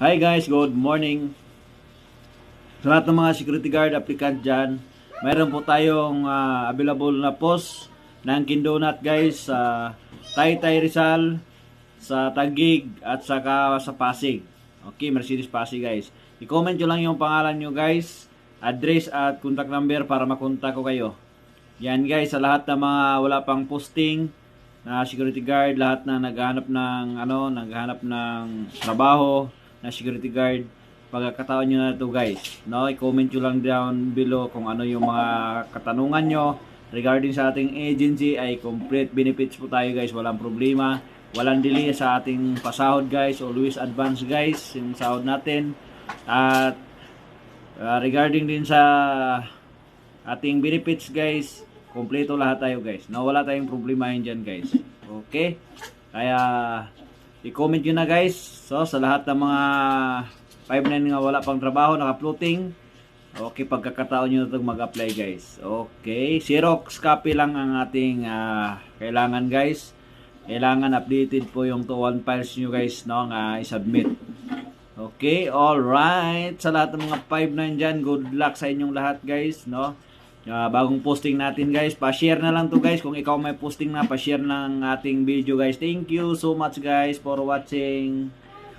Hi guys, good morning. Sa lahat ng mga security guard applicant dyan, mayroon po tayong ah, available na post ng Kindonat guys sa Taytay Rizal, sa Tagig at saka sa Pasig. Okay, Mercedes Pasig guys. I-comment nyo lang yung pangalan nyo guys, address at contact number para makontak ko kayo. Yan guys, sa lahat ng mga wala pang posting na security guard, lahat na naghahanap ng ano, naghahanap ng trabaho na security guard, pagkakataon nyo na to guys. No, i-comment nyo lang down below kung ano yung mga katanungan nyo regarding sa ating agency ay complete benefits po tayo guys, walang problema. Walang delay sa ating pasahod guys, always advance guys yung sahod natin. At uh, regarding din sa ating benefits guys, kompleto lahat tayo guys. Na wala tayong problema yun dyan guys. Okay? Kaya i-comment nyo na guys. So sa lahat ng mga 5-9 nga wala pang trabaho, naka-floating. Okay, pagkakataon nyo na mag-apply guys. Okay, Xerox copy lang ang ating ah, kailangan guys. Kailangan updated po yung to one files nyo guys no, nga i-submit. Okay, all right. Sa lahat ng mga 5 na dyan, good luck sa inyong lahat guys, no? Ah, bagong posting natin guys, pa-share na lang to guys kung ikaw may posting na, pa-share ng ating video guys. Thank you so much guys for watching.